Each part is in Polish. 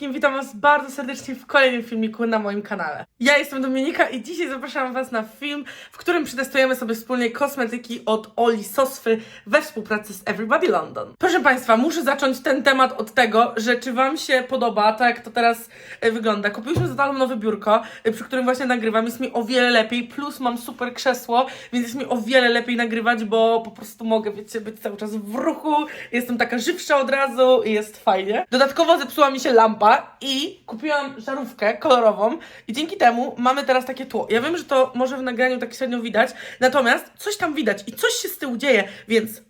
wszystkim, witam Was bardzo serdecznie w kolejnym filmiku na moim kanale. Ja jestem Dominika i dzisiaj zapraszam Was na film, w którym przetestujemy sobie wspólnie kosmetyki od Oli Sosfy we współpracy z Everybody London. Proszę Państwa, muszę zacząć ten temat od tego, że czy Wam się podoba, tak jak to teraz e, wygląda. Kupiłyśmy z Natalą nowe biurko, e, przy którym właśnie nagrywam, jest mi o wiele lepiej, plus mam super krzesło, więc jest mi o wiele lepiej nagrywać, bo po prostu mogę, wiecie, być cały czas w ruchu, jestem taka żywsza od razu i jest fajnie. Dodatkowo zepsuła mi się lampa i kupiłam żarówkę kolorową i dzięki temu mamy teraz takie tło. Ja wiem, że to może w nagraniu tak średnio widać, natomiast coś tam widać i coś się z tyłu dzieje, więc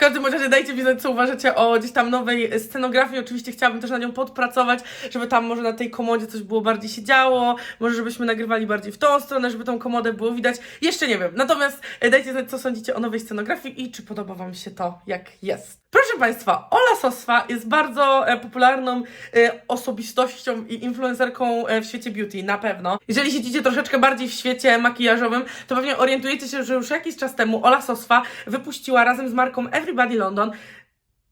każdym razie dajcie mi znać, co uważacie o gdzieś tam nowej scenografii. Oczywiście chciałabym też na nią podpracować, żeby tam może na tej komodzie coś było bardziej się działo, może żebyśmy nagrywali bardziej w tą stronę, żeby tą komodę było widać. Jeszcze nie wiem. Natomiast e, dajcie znać, co sądzicie o nowej scenografii i czy podoba Wam się to, jak jest. Proszę Państwa, Ola Soswa jest bardzo e, popularną e, osobistością i influencerką w świecie beauty, na pewno. Jeżeli siedzicie troszeczkę bardziej w świecie makijażowym, to pewnie orientujecie się, że już jakiś czas temu Ola Soswa wypuściła razem z marką Everybody London.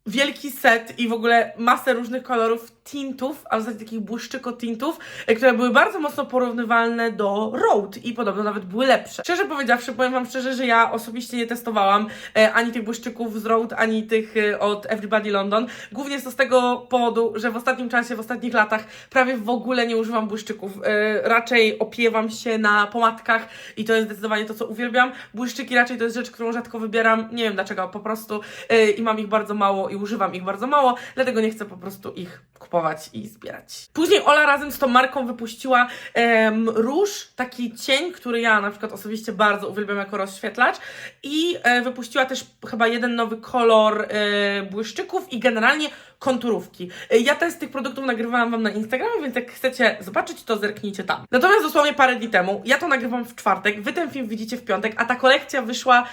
Wielki set i w ogóle masę różnych kolorów tintów, a w zasadzie takich błyszczyko tintów, e, które były bardzo mocno porównywalne do Road i podobno nawet były lepsze. Szczerze powiedziawszy, powiem Wam szczerze, że ja osobiście nie testowałam e, ani tych błyszczyków z Road, ani tych e, od Everybody London. Głównie jest to z tego powodu, że w ostatnim czasie, w ostatnich latach prawie w ogóle nie używam błyszczyków. E, raczej opiewam się na pomadkach i to jest zdecydowanie to, co uwielbiam. Błyszczyki raczej to jest rzecz, którą rzadko wybieram. Nie wiem dlaczego, po prostu e, i mam ich bardzo mało i używam ich bardzo mało, dlatego nie chcę po prostu ich kupować i zbierać. Później Ola razem z tą marką wypuściła em, róż, taki cień, który ja na przykład osobiście bardzo uwielbiam jako rozświetlacz i e, wypuściła też chyba jeden nowy kolor e, błyszczyków i generalnie konturówki. E, Ja testy tych produktów nagrywałam Wam na Instagramie, więc jak chcecie zobaczyć, to zerknijcie tam. Natomiast dosłownie parę dni temu, ja to nagrywam w czwartek, Wy ten film widzicie w piątek, a ta kolekcja wyszła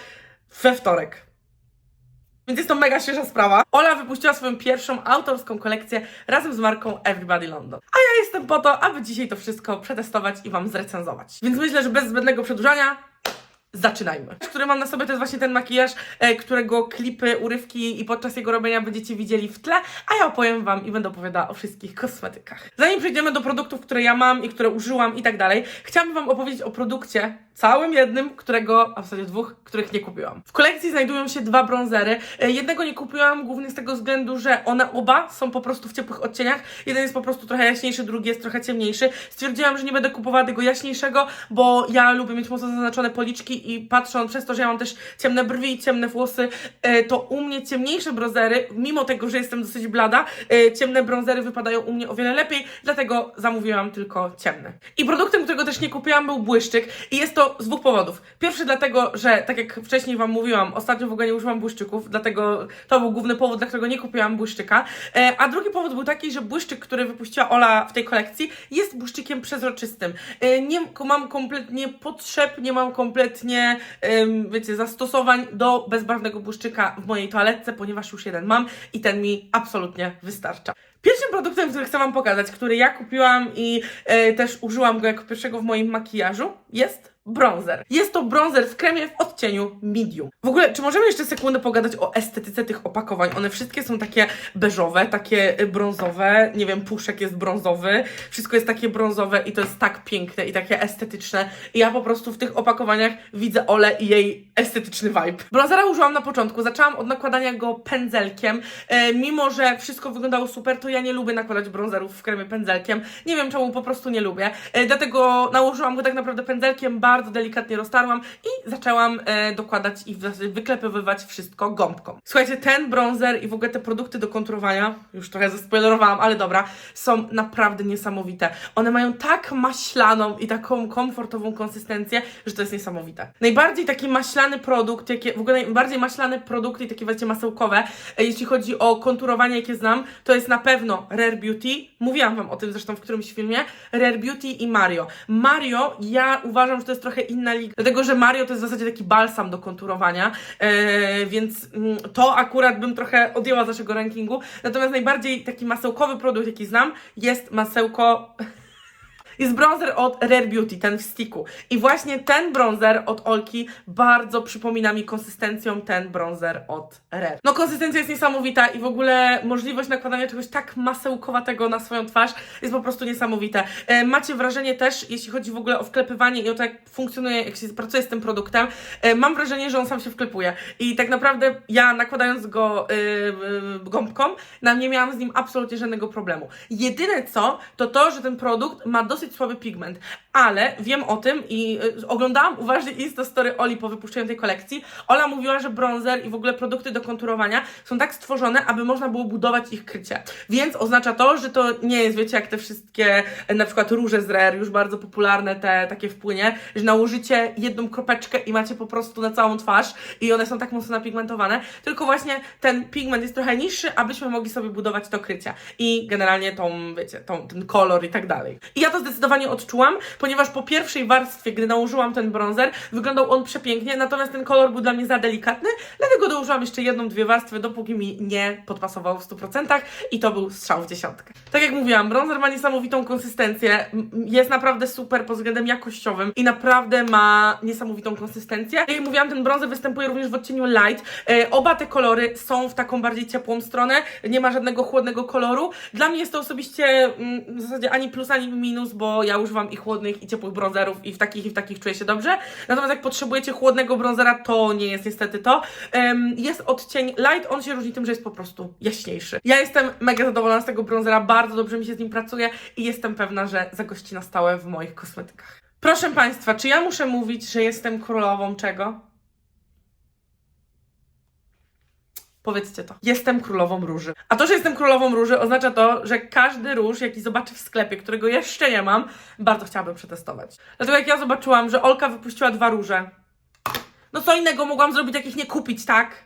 we wtorek. Więc jest to mega świeża sprawa. Ola wypuściła swoją pierwszą autorską kolekcję razem z marką Everybody London. A ja jestem po to, aby dzisiaj to wszystko przetestować i Wam zrecenzować. Więc myślę, że bez zbędnego przedłużania Zaczynajmy. Który mam na sobie to jest właśnie ten makijaż, e, którego klipy, urywki i podczas jego robienia będziecie widzieli w tle, a ja opowiem Wam i będę opowiadała o wszystkich kosmetykach. Zanim przejdziemy do produktów, które ja mam i które użyłam i tak dalej, chciałabym Wam opowiedzieć o produkcie, całym jednym, którego, a w zasadzie dwóch, których nie kupiłam. W kolekcji znajdują się dwa bronzery. E, Jednego nie kupiłam głównie z tego względu, że one oba są po prostu w ciepłych odcieniach. Jeden jest po prostu trochę jaśniejszy, drugi jest trochę ciemniejszy. Stwierdziłam, że nie będę kupowała tego jaśniejszego, bo ja lubię mieć mocno zaznaczone policzki i patrząc przez to, że ja mam też ciemne brwi i ciemne włosy, e, to u mnie ciemniejsze bronzery, mimo tego, że jestem dosyć blada, e, ciemne bronzery wypadają u mnie o wiele lepiej, dlatego zamówiłam tylko ciemne. I produktem, którego też nie kupiłam, był błyszczyk i jest to z dwóch powodów. Pierwszy dlatego, że tak jak wcześniej Wam mówiłam, ostatnio w ogóle nie używam błyszczyków, dlatego to był główny powód, dla którego nie kupiłam błyszczyka. E, a drugi powód był taki, że błyszczyk, który wypuściła Ola w tej kolekcji, jest błyszczykiem przezroczystym. E, nie mam kompletnie potrzeb, nie mam kompletnie, em, wiecie, zastosowań do bezbarwnego błyszczyka w mojej toaletce, ponieważ już jeden mam i ten mi absolutnie wystarcza. Pierwszym produktem, który chcę Wam pokazać, który ja kupiłam i e, też użyłam go jako pierwszego w moim makijażu, jest bronzer. Jest to bronzer w kremie w odcieniu medium. W ogóle, czy możemy jeszcze sekundę pogadać o estetyce tych opakowań? One wszystkie są takie beżowe, takie y, brązowe, nie wiem, puszek jest brązowy, wszystko jest takie brązowe i to jest tak piękne i takie estetyczne. I ja po prostu w tych opakowaniach widzę Ole i jej estetyczny vibe. Bronzera użyłam na początku, zaczęłam od nakładania go pędzelkiem. E, mimo, że wszystko wyglądało super, to ja nie lubię nakładać bronzerów w kremie pędzelkiem. Nie wiem czemu, po prostu nie lubię. E, dlatego nałożyłam go tak naprawdę pędzelkiem, bardzo delikatnie roztarłam i zaczęłam e, dokładać i wyklepywać wszystko gąbką. Słuchajcie, ten bronzer i w ogóle te produkty do konturowania, już trochę zaspoilerowałam, ale dobra, są naprawdę niesamowite. One mają tak maślaną i taką komfortową konsystencję, że to jest niesamowite. Najbardziej taki maślany produkt, jakie, w ogóle najbardziej maślane produkty i takie wiecie masełkowe, e, jeśli chodzi o konturowanie, jakie znam, to jest na pewno Rare Beauty. Mówiłam Wam o tym zresztą w którymś filmie. Rare Beauty i Mario. Mario, ja uważam, że to jest trochę inna liga, dlatego że Mario to jest w zasadzie taki balsam do konturowania, e, więc mm, to akurat bym trochę odjęła z naszego rankingu. Natomiast najbardziej taki masełkowy produkt, jaki znam, jest masełko Jest bronzer od Rare Beauty, ten w sticku. I właśnie ten bronzer od Olki bardzo przypomina mi konsystencją ten bronzer od Rare. No konsystencja jest niesamowita i w ogóle możliwość nakładania czegoś tak masełkowatego na swoją twarz jest po prostu niesamowite. E, macie wrażenie też, jeśli chodzi w ogóle o wklepywanie i o to, jak funkcjonuje, jak się pracuje z tym produktem, e, mam wrażenie, że on sam się wklepuje. I tak naprawdę ja nakładając go y, y, gąbką, na nie miałam z nim absolutnie żadnego problemu. Jedyne co, to to, że ten produkt ma dosyć słaby pigment, ale wiem o tym i y, oglądałam uważnie Instastory Oli po wypuszczeniu tej kolekcji. Ola mówiła, że bronzer i w ogóle produkty do konturowania są tak stworzone, aby można było budować ich krycie. Więc oznacza to, że to nie jest, wiecie, jak te wszystkie e, na przykład róże z Rare, już bardzo popularne, te takie w płynie, że nałożycie jedną kropeczkę i macie po prostu na całą twarz i one są tak mocno napigmentowane, tylko właśnie ten pigment jest trochę niższy, abyśmy mogli sobie budować to krycie i generalnie tą, wiecie, tą, ten kolor i tak dalej. I ja to zdecydowanie odczułam, ponieważ po pierwszej warstwie, gdy nałożyłam ten bronzer, wyglądał on przepięknie, natomiast ten kolor był dla mnie za delikatny, dlatego dołożyłam jeszcze jedną, dwie warstwy, dopóki mi nie podpasował w 100% i to był strzał w dziesiątkę. Tak jak mówiłam, bronzer ma niesamowitą konsystencję, jest naprawdę super pod względem jakościowym i naprawdę ma niesamowitą konsystencję. Jak mówiłam, ten bronzer występuje również w odcieniu light. E, oba te kolory są w taką bardziej ciepłą stronę, nie ma żadnego chłodnego koloru. Dla mnie jest to osobiście mm, w zasadzie ani plus, ani minus, bo ja używam i chłodnych, i ciepłych bronzerów i w takich, i w takich czuję się dobrze. Natomiast jak potrzebujecie chłodnego bronzera, to nie jest niestety to. Jest odcień light, on się różni tym, że jest po prostu jaśniejszy. Ja jestem mega zadowolona z tego bronzera, bardzo dobrze mi się z nim pracuje i jestem pewna, że zagości na stałe w moich kosmetykach. Proszę Państwa, czy ja muszę mówić, że jestem królową czego? Powiedzcie to. Jestem królową róży. A to, że jestem królową róży, oznacza to, że każdy róż, jaki zobaczę w sklepie, którego jeszcze nie mam, bardzo chciałabym przetestować. Dlatego jak ja zobaczyłam, że Olka wypuściła dwa róże, no co innego mogłam zrobić, jak ich nie kupić, tak?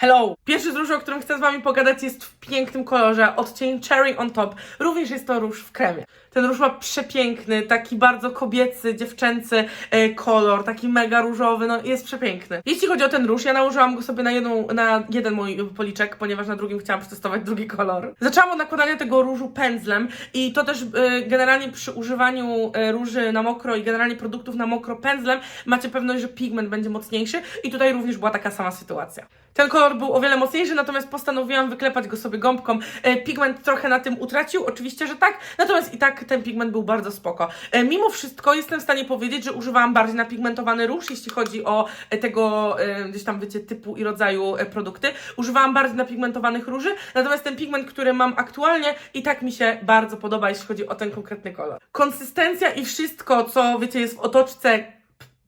Hello! Pierwszy z róży, o którym chcę z Wami pogadać, jest w pięknym kolorze, odcień Cherry on Top. Również jest to róż w kremie. Ten róż ma przepiękny, taki bardzo kobiecy, dziewczęcy e, kolor, taki mega różowy, no jest przepiękny. Jeśli chodzi o ten róż, ja nałożyłam go sobie na, jedną, na jeden mój policzek, ponieważ na drugim chciałam przetestować drugi kolor. Zaczęłam od nakładania tego różu pędzlem i to też e, generalnie przy używaniu e, róży na mokro i generalnie produktów na mokro pędzlem macie pewność, że pigment będzie mocniejszy i tutaj również była taka sama sytuacja. Ten kolor był o wiele mocniejszy, natomiast postanowiłam wyklepać go sobie gąbką. E, pigment trochę na tym utracił, oczywiście, że tak, natomiast i tak ten pigment był bardzo spoko. E, mimo wszystko jestem w stanie powiedzieć, że używałam bardziej napigmentowany róż, jeśli chodzi o e, tego gdzieś tam, wiecie, typu i rodzaju produkty. Używałam bardziej napigmentowanych róży, natomiast ten pigment, który mam aktualnie i tak mi się bardzo podoba, jeśli chodzi o ten konkretny kolor. Konsystencja i wszystko, co, wiecie, jest w otoczce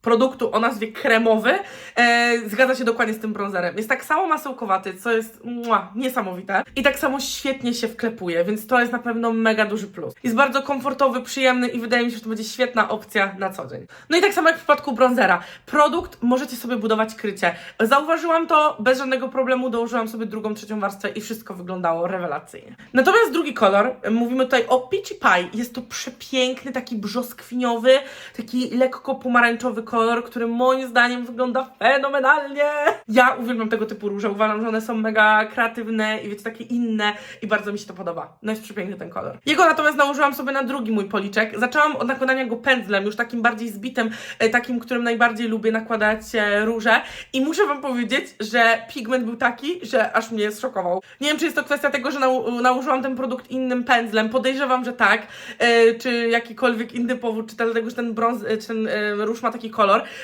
produktu o nazwie kremowy e, zgadza się dokładnie z tym bronzerem. Jest tak samo masełkowaty, co jest mua, niesamowite. I tak samo świetnie się wklepuje, więc to jest na pewno mega duży plus. Jest bardzo komfortowy, przyjemny i wydaje mi się, że to będzie świetna opcja na co dzień. No i tak samo jak w przypadku bronzera. Produkt możecie sobie budować krycie. Zauważyłam to bez żadnego problemu, dołożyłam sobie drugą, trzecią warstwę i wszystko wyglądało rewelacyjnie. Natomiast drugi kolor, mówimy tutaj o Peachy Pie. Jest to przepiękny, taki brzoskwiniowy, taki lekko pomarańczowy kolor, który moim zdaniem wygląda fenomenalnie. Ja uwielbiam tego typu róże, uważam, że one są mega kreatywne i wiecie, takie inne i bardzo mi się to podoba. No jest przepiękny ten kolor. Jego natomiast nałożyłam sobie na drugi mój policzek. Zaczęłam od nakładania go pędzlem, już takim bardziej zbitym, e, takim, którym najbardziej lubię nakładać e, róże i muszę wam powiedzieć, że pigment był taki, że aż mnie zszokował. Nie wiem, czy jest to kwestia tego, że nał nałożyłam ten produkt innym pędzlem, podejrzewam, że tak, e, czy jakikolwiek inny powód, czy dlatego, że ten brąz, czy ten róż ma taki kolor.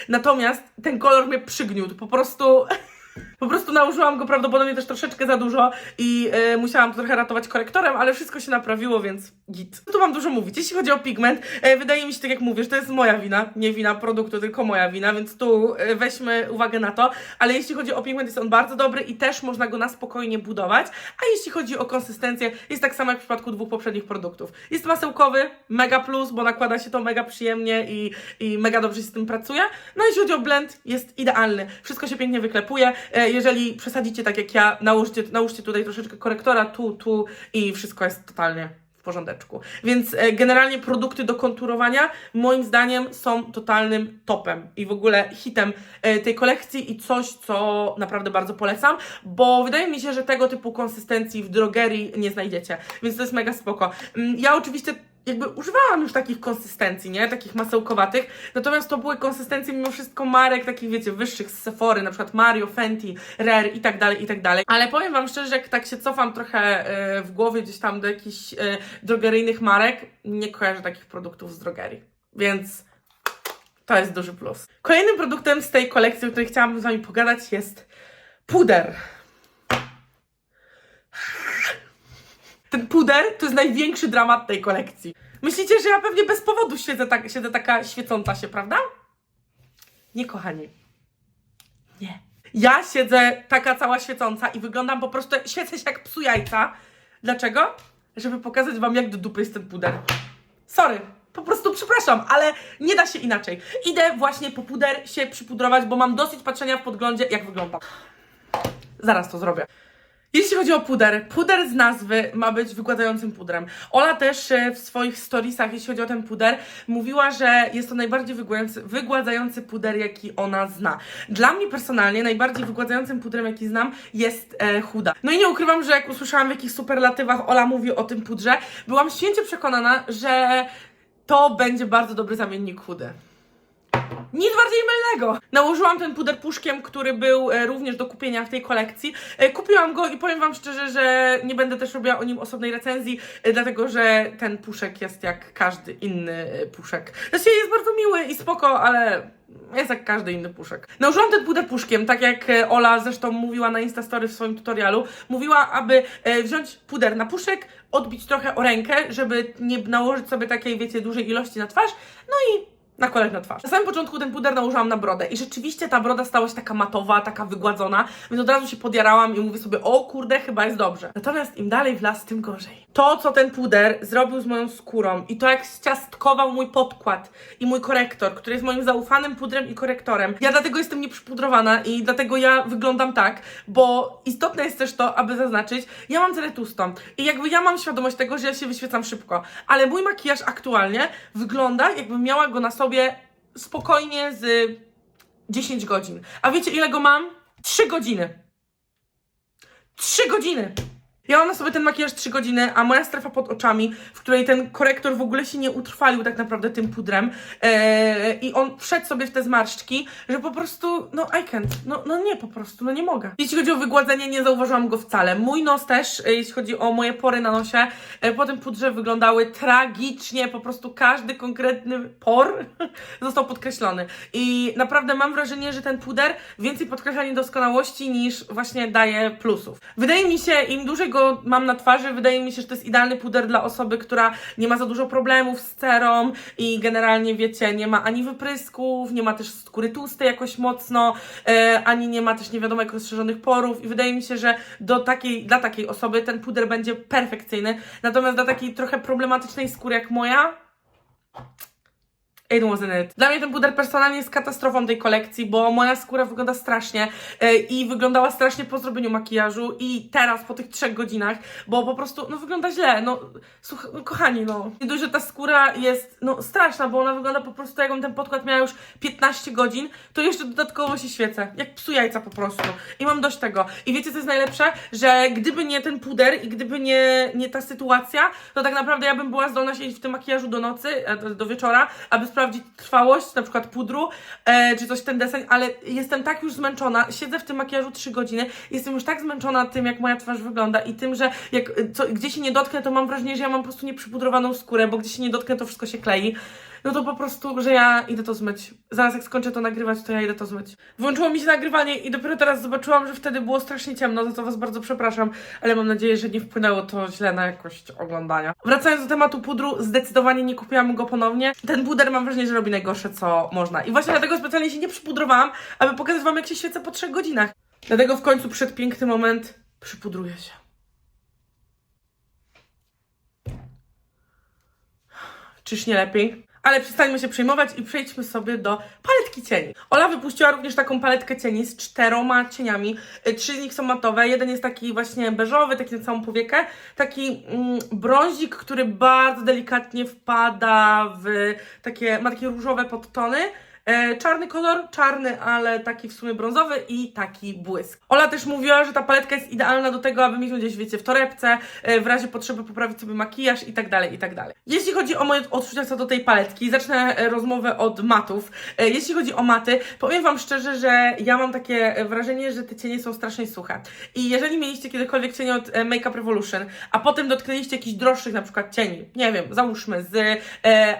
Natomiast ten kolor mnie przygniótł, po prostu... Po prostu nałożyłam go prawdopodobnie też troszeczkę za dużo i e, musiałam to trochę ratować korektorem, ale wszystko się naprawiło, więc git. Tu mam dużo mówić. Jeśli chodzi o pigment, e, wydaje mi się, tak jak mówisz, to jest moja wina, nie wina produktu, tylko moja wina, więc tu e, weźmy uwagę na to. Ale jeśli chodzi o pigment, jest on bardzo dobry i też można go na spokojnie budować. A jeśli chodzi o konsystencję, jest tak samo jak w przypadku dwóch poprzednich produktów. Jest masełkowy, mega plus, bo nakłada się to mega przyjemnie i, i mega dobrze się z tym pracuje. No jeśli chodzi o blend, jest idealny. Wszystko się pięknie wyklepuje. E, jeżeli przesadzicie tak jak ja, nałóżcie, nałóżcie tutaj troszeczkę korektora, tu, tu i wszystko jest totalnie w porządeczku. Więc e, generalnie produkty do konturowania moim zdaniem są totalnym topem i w ogóle hitem e, tej kolekcji i coś, co naprawdę bardzo polecam, bo wydaje mi się, że tego typu konsystencji w drogerii nie znajdziecie, więc to jest mega spoko. Mm, Ja oczywiście jakby używałam już takich konsystencji, nie? Takich masełkowatych. Natomiast to były konsystencje mimo wszystko marek takich, wiecie, wyższych z Sephory, na przykład Mario, Fenty, Rare i tak dalej, i tak dalej. Ale powiem Wam szczerze, jak tak się cofam trochę e, w głowie gdzieś tam do jakichś e, drogeryjnych marek, nie kojarzę takich produktów z drogerii. Więc to jest duży plus. Kolejnym produktem z tej kolekcji, o której chciałabym z Wami pogadać jest puder. Ten puder to jest największy dramat tej kolekcji. Myślicie, że ja pewnie bez powodu siedzę, tak, siedzę taka świecąca się, prawda? Nie, kochani. Nie. Ja siedzę taka cała świecąca i wyglądam po prostu, świecę się jak psu jajca. Dlaczego? Żeby pokazać wam, jak do dupy jest ten puder. Sorry, po prostu przepraszam, ale nie da się inaczej. Idę właśnie po puder się przypudrować, bo mam dosyć patrzenia w podglądzie, jak wyglądam. Zaraz to zrobię. Jeśli chodzi o puder, puder z nazwy ma być wygładzającym pudrem. Ola też e, w swoich storiesach, jeśli chodzi o ten puder, mówiła, że jest to najbardziej wygładzający, puder, jaki ona zna. Dla mnie personalnie najbardziej wygładzającym pudrem, jaki znam, jest e, Huda. No i nie ukrywam, że jak usłyszałam w jakich superlatywach Ola mówi o tym pudrze, byłam święcie przekonana, że to będzie bardzo dobry zamiennik Hudy. Nic bardziej mylnego! Nałożyłam ten puder puszkiem, który był e, również do kupienia w tej kolekcji. E, kupiłam go i powiem Wam szczerze, że nie będę też robiła o nim osobnej recenzji, e, dlatego że ten puszek jest jak każdy inny puszek. Znaczy jest bardzo miły i spoko, ale jest jak każdy inny puszek. Nałożyłam ten puder puszkiem, tak jak Ola zresztą mówiła na Instastory w swoim tutorialu. Mówiła, aby wziąć puder na puszek, odbić trochę o rękę, żeby nie nałożyć sobie takiej, wiecie, dużej ilości na twarz, no i nakładać na twarz. Na samym początku ten puder nałożyłam na brodę i rzeczywiście ta broda stała się taka matowa, taka wygładzona, więc od razu się podjarałam i mówię sobie, o kurde, chyba jest dobrze. Natomiast im dalej w las, tym gorzej. To, co ten puder zrobił z moją skórą i to, jak zciastkował mój podkład i mój korektor, który jest moim zaufanym pudrem i korektorem, ja dlatego jestem nieprzypudrowana i dlatego ja wyglądam tak, bo istotne jest też to, aby zaznaczyć, ja mam cerę tłustą i jakby ja mam świadomość tego, że ja się wyświecam szybko, ale mój makijaż aktualnie wygląda, jakbym miała go na sobie spokojnie z 10 godzin. A wiecie ile go mam? 3 godziny. 3 godziny! Ja mam na sobie ten makijaż 3 godziny, a moja strefa pod oczami, w której ten korektor w ogóle się nie utrwalił tak naprawdę tym pudrem e, i on wszedł sobie w te zmarszczki, że po prostu, no I can't, no, no nie po prostu, no nie mogę. Jeśli chodzi o wygładzenie, nie zauważyłam go wcale. Mój nos też, e, jeśli chodzi o moje pory na nosie, e, po tym pudrze wyglądały tragicznie, po prostu każdy konkretny por został podkreślony. I naprawdę mam wrażenie, że ten puder więcej podkreśla niedoskonałości niż właśnie daje plusów. Wydaje mi się, im dłużej go mam na twarzy, wydaje mi się, że to jest idealny puder dla osoby, która nie ma za dużo problemów z cerą i generalnie, wiecie, nie ma ani wyprysków, nie ma też skóry tłustej jakoś mocno, e, ani nie ma też nie wiadomo jak rozszerzonych porów i wydaje mi się, że do takiej, dla takiej osoby ten puder będzie perfekcyjny. Natomiast dla takiej trochę problematycznej skóry jak moja, It wasn't it. Dla mnie ten puder personalnie jest katastrofą tej kolekcji, bo moja skóra wygląda strasznie e, i wyglądała strasznie po zrobieniu makijażu i teraz po tych trzech godzinach, bo po prostu no wygląda źle, no, słuch, no kochani, no. Dość, że ta skóra jest no straszna, bo ona wygląda po prostu jakbym ten podkład miała już 15 godzin, to jeszcze dodatkowo się świecę, jak psu jajca po prostu. I mam dość tego. I wiecie co jest najlepsze? Że gdyby nie ten puder i gdyby nie, nie ta sytuacja, to tak naprawdę ja bym była zdolna siedzieć w tym makijażu do nocy, e, do, do wieczora, aby sprawdzić trwałość, na przykład pudru, e, czy coś ten deseń, ale jestem tak już zmęczona, siedzę w tym makijażu 3 godziny, jestem już tak zmęczona tym, jak moja twarz wygląda i tym, że jak co, gdzie się nie dotknę, to mam wrażenie, że ja mam po prostu nieprzypudrowaną skórę, bo gdzie się nie dotknę, to wszystko się klei. No to po prostu, że ja idę to zmyć. Zaraz jak skończę to nagrywać, to ja idę to zmyć. Włączyło mi się nagrywanie i dopiero teraz zobaczyłam, że wtedy było strasznie ciemno, za co Was bardzo przepraszam, ale mam nadzieję, że nie wpłynęło to źle na jakość oglądania. Wracając do tematu pudru, zdecydowanie nie kupiłam go ponownie. Ten puder mam wrażenie, że robi najgorsze, co można. I właśnie dlatego specjalnie się nie przypudrowałam, aby pokazać Wam, jak się świecę po trzech godzinach. Dlatego w końcu przyszedł piękny moment, przypudruję się. Czyż nie lepiej? Ale przestańmy się przejmować i przejdźmy sobie do paletki cieni. Ola wypuściła również taką paletkę cieni z czteroma cieniami. Y, Trzy z nich są matowe, jeden jest taki właśnie beżowy, taki na całą powiekę, taki mm, brązik, który bardzo delikatnie wpada w takie, ma takie różowe podtony. E, czarny kolor, czarny, ale taki w sumie brązowy i taki błysk. Ola też mówiła, że ta paletka jest idealna do tego, aby mieć gdzieś, wiecie, w torebce, e, w razie potrzeby poprawić sobie makijaż i tak dalej, i tak dalej. Jeśli chodzi o moje odczucia co do tej paletki, zacznę e, rozmowę od matów. Jeśli chodzi o maty, powiem Wam szczerze, że ja mam takie wrażenie, że te cienie są strasznie suche. I jeżeli mieliście kiedykolwiek cienie od e, Makeup Revolution, a potem dotknęliście jakichś droższych na przykład cieni, nie wiem, załóżmy z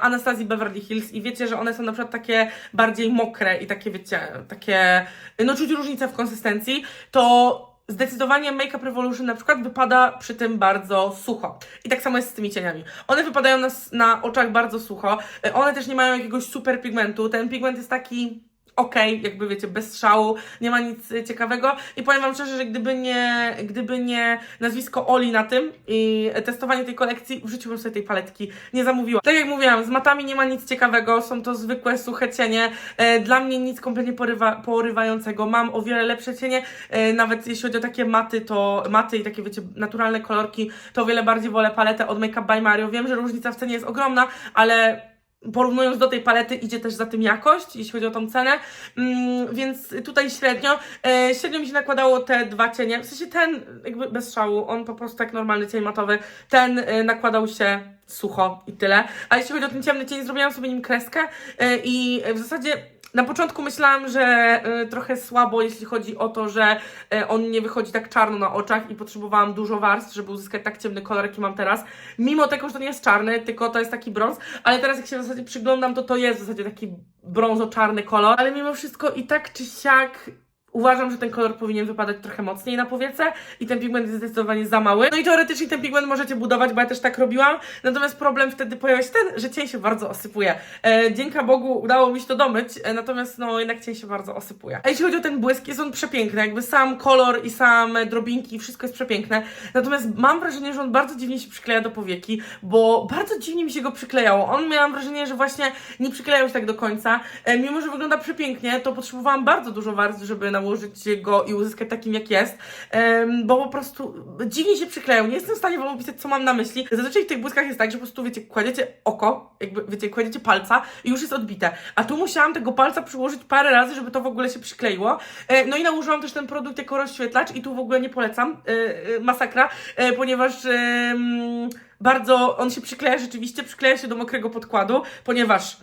Anastazji Beverly Hills i wiecie, że one są na przykład takie bardziej mokre i takie, wiecie, takie, no czuć różnicę w konsystencji, to zdecydowanie Makeup Revolution na przykład wypada przy tym bardzo sucho. I tak samo jest z tymi cieniami. One wypadają na, na oczach bardzo sucho. E, One też nie mają jakiegoś super pigmentu. Ten pigment jest taki okej, jakby wiecie, bez szału, nie ma nic ciekawego. I powiem Wam szczerze, że gdyby nie, gdyby nie nazwisko Oli na tym i testowanie tej kolekcji, w życiu bym sobie tej paletki nie zamówiła. Tak jak mówiłam, z matami nie ma nic ciekawego, są to zwykłe, suche cienie, e, dla mnie nic kompletnie porywa, porywającego, mam o wiele lepsze cienie, e, nawet jeśli chodzi o takie maty, to maty i takie wiecie, naturalne kolorki, to o wiele bardziej wolę paletę od Make Up by Mario, wiem, że różnica w cenie jest ogromna, ale porównując do tej palety idzie też za tym jakość, jeśli chodzi o tą cenę, mm, więc tutaj średnio, e, średnio mi się nakładało te dwa cienie, w sensie ten jakby bez szału, on po prostu jak normalny cień matowy, ten e, nakładał się sucho i tyle, a jeśli chodzi o ten ciemny cień, zrobiłam sobie nim kreskę e, i w zasadzie na początku myślałam, że e, trochę słabo, jeśli chodzi o to, że e, on nie wychodzi tak czarno na oczach i potrzebowałam dużo warstw, żeby uzyskać tak ciemny kolor, jaki mam teraz. Mimo tego, że to nie jest czarny, tylko to jest taki brąz, ale teraz jak się w zasadzie przyglądam, to to jest w zasadzie taki brązo-czarny kolor, ale mimo wszystko i tak czy siak Uważam, że ten kolor powinien wypadać trochę mocniej na powiece i ten pigment jest zdecydowanie za mały. No i teoretycznie ten pigment możecie budować, bo ja też tak robiłam. Natomiast problem wtedy pojawia się ten, że cień się bardzo osypuje. E, dzięki Bogu udało mi się to domyć, e, natomiast no jednak cień się bardzo osypuje. A jeśli chodzi o ten błysk, jest on przepiękny. Jakby sam kolor i same drobinki, wszystko jest przepiękne. Natomiast mam wrażenie, że on bardzo dziwnie się przykleja do powieki, bo bardzo dziwnie mi się go przyklejało. On miałam wrażenie, że właśnie nie przykleją się tak do końca. E, mimo, że wygląda przepięknie, to potrzebowałam bardzo dużo warstw, żeby nałożyć go i uzyskać takim, jak jest, bo po prostu dziwnie się przykleją. Nie jestem w stanie Wam opisać, co mam na myśli. Zazwyczaj w tych błyskach jest tak, że po prostu, wiecie, kładziecie oko, jakby, wiecie, kładziecie palca i już jest odbite. A tu musiałam tego palca przyłożyć parę razy, żeby to w ogóle się przykleiło. E, no i nałożyłam też ten produkt jako rozświetlacz i tu w ogóle nie polecam. E, e, masakra, ponieważ bardzo on się przykleja rzeczywiście, przykleja się do mokrego podkładu, ponieważ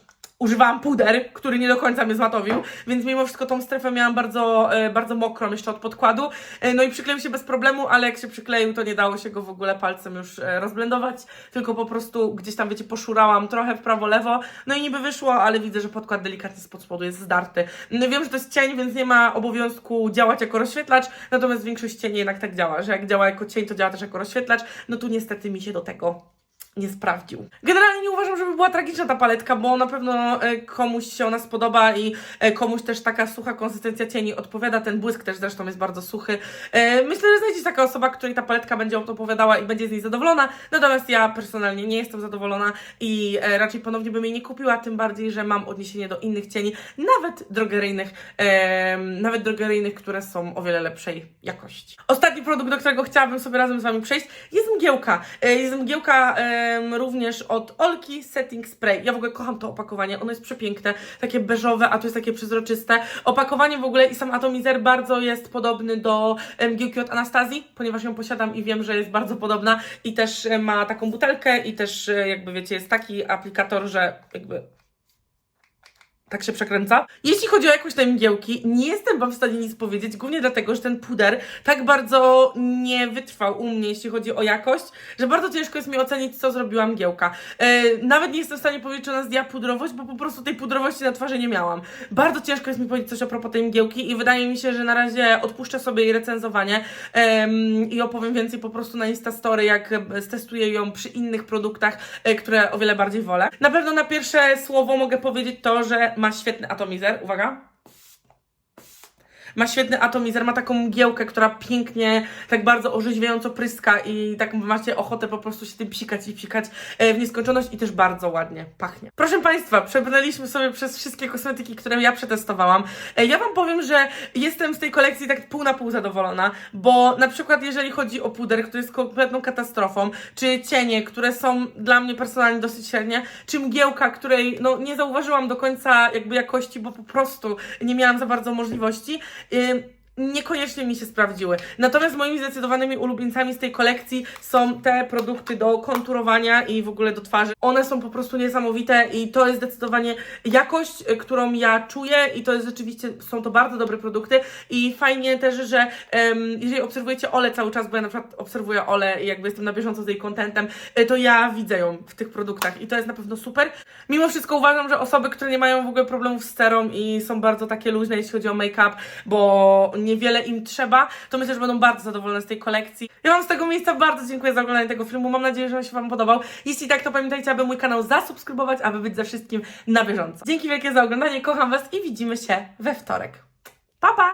używałam puder, który nie do końca mnie zmatowił, więc mimo wszystko tą strefę miałam bardzo, e, bardzo mokrą jeszcze od podkładu. E, no i przykleił się bez problemu, ale jak się przykleił, to nie dało się go w ogóle palcem już e, rozblendować, tylko po prostu gdzieś tam, wiecie, poszurałam trochę w prawo, lewo, no i niby wyszło, ale widzę, że podkład delikatnie spod spodu jest zdarty. No wiem, że to jest cień, więc nie ma obowiązku działać jako rozświetlacz, natomiast większość cieni jednak tak działa, że jak działa jako cień, to działa też jako rozświetlacz, no tu niestety mi się do tego nie sprawdził. Generalnie nie uważam, żeby była tragiczna ta paletka, bo na pewno e, komuś się ona spodoba i e, komuś też taka sucha konsystencja cieni odpowiada. Ten błysk też zresztą jest bardzo suchy. E, Myślę, że znajdzie się taka osoba, której ta paletka będzie odpowiadała i będzie z niej zadowolona. Natomiast ja personalnie nie jestem zadowolona i raczej ponownie bym jej nie kupiła, tym bardziej, że mam odniesienie do innych cieni, nawet drogeryjnych, nawet drogeryjnych, które są o wiele lepszej jakości. Ostatni produkt, do którego chciałabym sobie razem z Wami przejść, jest mgiełka. Jest mgiełka również od Olki Setting Spray. Ja w ogóle kocham to opakowanie, ono jest przepiękne, takie beżowe, a tu jest takie przezroczyste. Opakowanie w ogóle i sam atomizer bardzo jest podobny do mgiełki od Anastazji, ponieważ ją posiadam i wiem, że jest bardzo podobna i też ma taką butelkę i też e, jakby wiecie, jest taki aplikator, że jakby tak się przekręca. Jeśli chodzi o jakość tej mgiełki, nie jestem Wam w stanie nic powiedzieć, głównie dlatego, że ten puder tak bardzo nie wytrwał u mnie, jeśli chodzi o jakość, że bardzo ciężko jest mi ocenić, co zrobiła mgiełka. E, nawet nie jestem w stanie powiedzieć, czy ona zdjęła pudrowość, bo po prostu tej pudrowości na twarzy nie miałam. Bardzo ciężko jest mi powiedzieć coś a propos tej mgiełki i wydaje mi się, że na razie odpuszczę sobie jej recenzowanie em, i opowiem więcej po prostu na Instastory, jak stestuję ją przy innych produktach, e, które o wiele bardziej wolę. Na pewno na pierwsze słowo mogę powiedzieć to, że ma świetny atomizer. Uwaga. Ma świetny atomizer, ma taką mgiełkę, która pięknie, tak bardzo orzeźwiająco pryska i tak macie ochotę po prostu się tym psikać i psikać e, w nieskończoność i też bardzo ładnie pachnie. Proszę Państwa, przebrnęliśmy sobie przez wszystkie kosmetyki, które ja przetestowałam. E, Ja Wam powiem, że jestem z tej kolekcji tak pół na pół zadowolona, bo na przykład jeżeli chodzi o puder, który jest kompletną katastrofą, czy cienie, które są dla mnie personalnie dosyć średnie, czy mgiełka, której no, nie zauważyłam do końca jakby jakości, bo po prostu nie miałam za bardzo możliwości. Um. Niekoniecznie mi się sprawdziły. Natomiast moimi zdecydowanymi ulubieńcami z tej kolekcji są te produkty do konturowania i w ogóle do twarzy. One są po prostu niesamowite i to jest zdecydowanie jakość, y, którą ja czuję i to jest rzeczywiście, są to bardzo dobre produkty i fajnie też, że em, jeżeli obserwujecie Ole cały czas, bo ja na przykład obserwuję Ole i jakby jestem na bieżąco z jej contentem, y, to ja widzę ją w tych produktach i to jest na pewno super. Mimo wszystko uważam, że osoby, które nie mają w ogóle problemów z cerą i są bardzo takie luźne, jeśli chodzi o make-up, bo niewiele im trzeba, to myślę, że będą bardzo zadowolone z tej kolekcji. Ja Wam z tego miejsca bardzo dziękuję za oglądanie tego filmu. Mam nadzieję, że on się Wam podobał. Jeśli tak, to pamiętajcie, aby mój kanał zasubskrybować, aby być ze wszystkim na bieżąco. Dzięki wielkie za oglądanie, kocham Was i widzimy się we wtorek. Pa, pa!